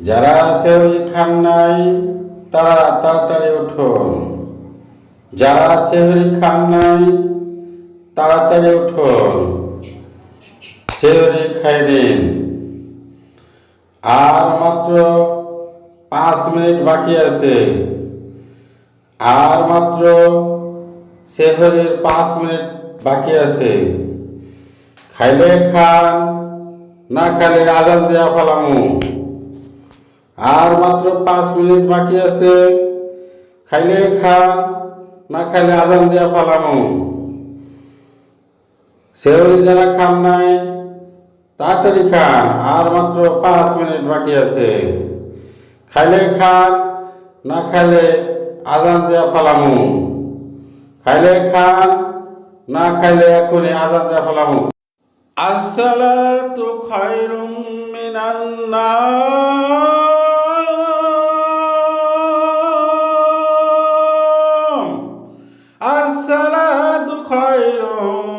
যারা সেহরি খান নাই তারা তাড়াতাড়ি উঠুন। যারা সেহরি খান নাই তাড়াতাড়ি উঠুন। সেহরি খাই নিন আর মাত্র পাঁচ মিনিট বাকি আছে। আর মাত্র সেহরির পাঁচ মিনিট বাকি আছে। খাইলে খান, না খাইলে আজান দেওয়া ফেলামু। আর মাত্র পাঁচ মিনিট বাকি আছে। খাইলে খান না খাইলে আজান দেওয়া ফেলামু সেহরি যারা খান নাই, তাড়াতাড়ি খান, আর মাত্র পাঁচ মিনিট বাকি আছে। খাইলে খান না খাইলে আজান দেওয়া ফেলামু খাইলে খান, না খাইলে এখনই আজান দেওয়া ফেলামু আসসালাতু খায়রুম মিনান নাম খায়রুম